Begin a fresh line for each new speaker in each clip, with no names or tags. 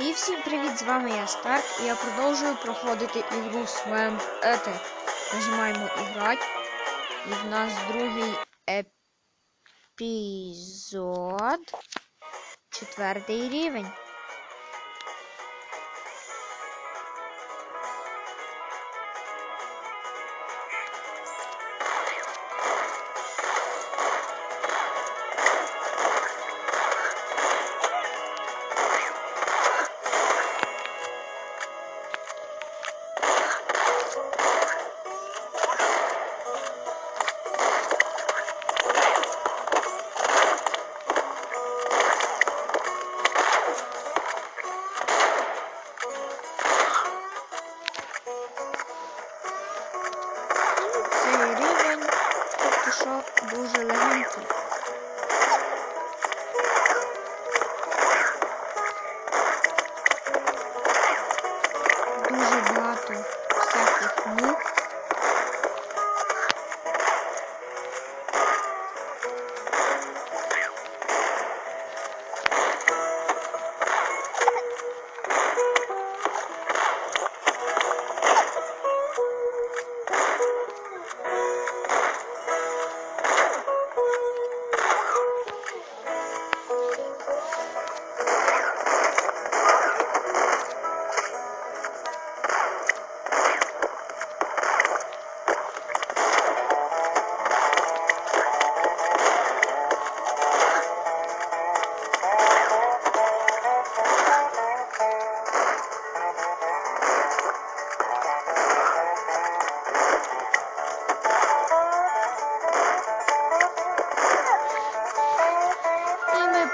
І всім привіт! З вами я Старк, і я продовжую проходити ігру Swamp Ether. Нажимаємо іграти. І в нас другий епізод. Четвертий рівень. Цей рівень поки що дуже легенький. Дуже багато всяких мух.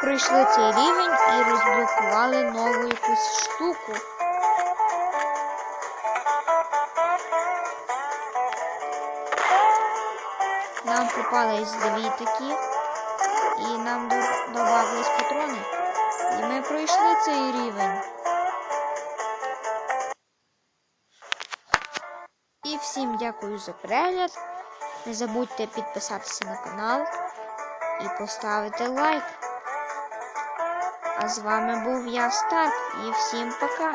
Пройшли цей рівень і розблокували нову якусь штуку. Нам попались дві такі, і нам до- додавались патрони. І ми пройшли цей рівень. І всім дякую за перегляд. Не забудьте підписатися на канал і поставити лайк. А з вами був я Старк і всім пока!